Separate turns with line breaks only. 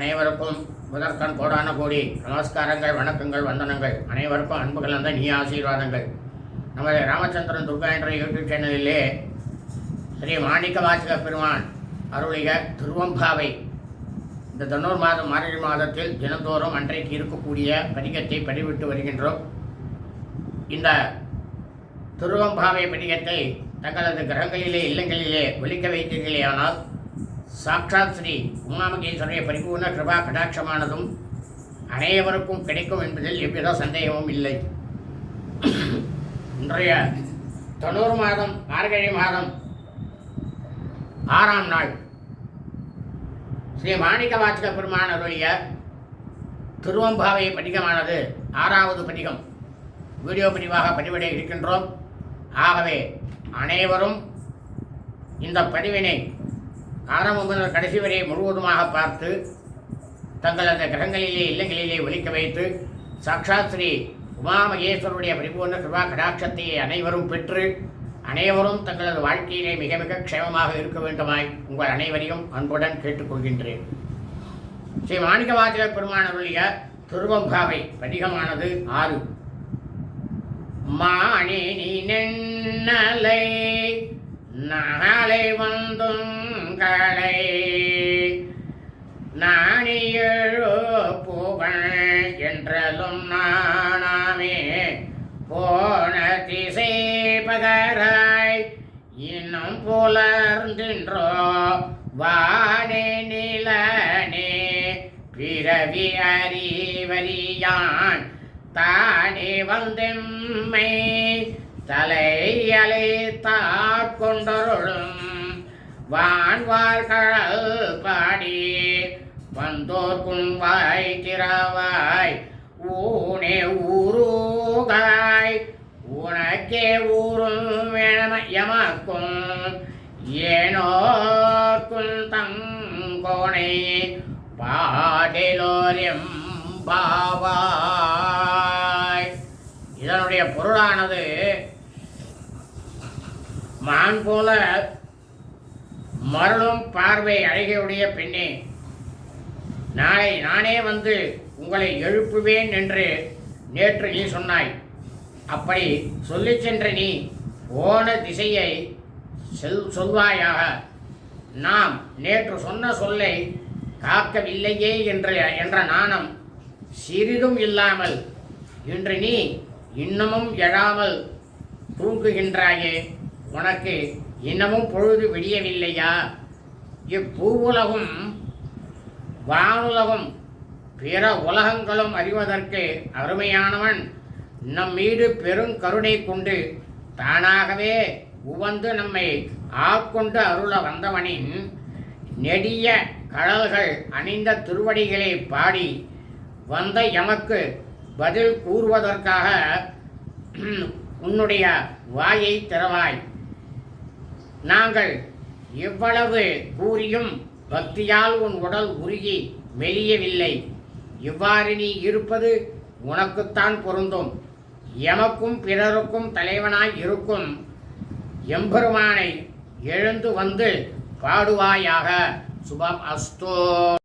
அனைவருக்கும் முதற்கண் கோடான கோடி நமஸ்காரங்கள் வணக்கங்கள் வந்தனங்கள். அனைவருக்கும் அன்புகள் அந்த நீ ஆசீர்வாதங்கள். நமது ராமச்சந்திரன் துர்கா என்ற யூடியூப் சேனலிலே ஸ்ரீ மாணிக்க வாசக பெருமான் அருளிக திருவம்பாவை. இந்த தன்னூர் மாதம் மார்கழி மாதத்தில் தினந்தோறும் அன்றைக்கு இருக்கக்கூடிய பதிகத்தை பதிவிட்டு வருகின்றோம். இந்த திருவம்பாவை படிகத்தை தங்களது கிரகங்களிலே இல்லங்களிலே ஒலிக்க வைத்தீர்களே ஆனால் சாக்ஷாத் ஸ்ரீ உமாமகேஸ்வரைய பரிபூர்ண கிருபா கடாட்சமானதும் அனைவருக்கும் கிடைக்கும் என்பதில் எவ்வித சந்தேகமும் இல்லை. இன்றைய தொண்ணூறு மாதம் மார்கழி மாதம் ஆறாம் நாள் ஸ்ரீ மாணிக்க வாச்சக பெருமான் அருளிய திருவம்பாவை படிகமானது ஆறாவது படிகம் வீடியோ பதிவாக பதிவிட இருக்கின்றோம். ஆகவே அனைவரும் இந்த பதிவினை ஆரம்பம் முதல் கடைசி வரை முழுவதுமாக பார்த்து தங்களது கிரகங்களிலே இல்லங்களிலே ஒலிக்க வைத்து சாக்ஷாத் ஸ்ரீ உமாமகேஸ்வருடைய பரிபூர்ண கிருபா கடாட்சத்தை அனைவரும் பெற்று அனைவரும் தங்களது வாழ்க்கையிலே மிக மிக க்ஷேமமாக இருக்க வேண்டுமாய் உங்கள் அனைவரையும் அன்புடன் கேட்டுக்கொள்கின்றேன். ஸ்ரீ மாணிக்கவாசக பெருமானருடைய திருவம்பாவை பதிகமானது ஆறு. மாணி நின்னலை நாளை வந்தும் களை நாணியழோ புகழ் என்றலும் நானாமே. போன திசை பகராய் இன்னும் புலர்ந்தின்றோ. வானே நிலனே பிறவி அறிவரியான் தானே வந்தெம்மை தலையலை தாட்கொண்டருளும் வான்வார்கள் பாடி வந்தோர்க்கும் வாய் திராவாய் ஊனே ஊருகாய். உனக்கே ஊரும் எமக்கும். ஏனோர்க்கும் தங்கோனை பாடிலோரியம் பாவாய். இதனுடைய பொருளானது மான் போல மருளும் பார்வை அழகையுடைய பெண்ணே நாளை நானே வந்து உங்களை எழுப்புவேன் என்று நேற்று நீ சொன்னாய். அப்படி சொல்லிச் சென்ற நீ போன திசையை செல் சொல்வாயாக. நாம் நேற்று சொன்ன சொல்லை காக்கவில்லையே என்ற என்ற நாணம் சிறிதும் இல்லாமல் இன்று நீ இன்னமும் எழாமல் தூங்குகின்றாயே. உனக்கு இன்னமும் பொழுது விடியவில்லையா? இப்பூவுலகும் வானுலகம் பிற உலகங்களும் அறிவதற்கு அருமையானவன் நம் மீது பெருங்கருணை கொண்டு தானாகவே உவந்து நம்மை ஆட்கொண்டு அருள வந்தவனின் நெடிய கடல்கள் அணிந்த திருவடிகளை பாடி வந்த எமக்கு பதில் கூறுவதற்காக உன்னுடைய வாயை திறவாய். நாங்கள் இவ்வளவு கூறியும் பக்தியால் உன் உடல் உருகி மெலியவில்லை. இவ்வாறு நீ இருப்பது உனக்குத்தான் பொருந்தும். எமக்கும் பிறருக்கும் தலைவனாய் இருக்கும் எம்பெருமானை எழுந்து வந்து பாடுவாயாக. சுபம் அஸ்தோ.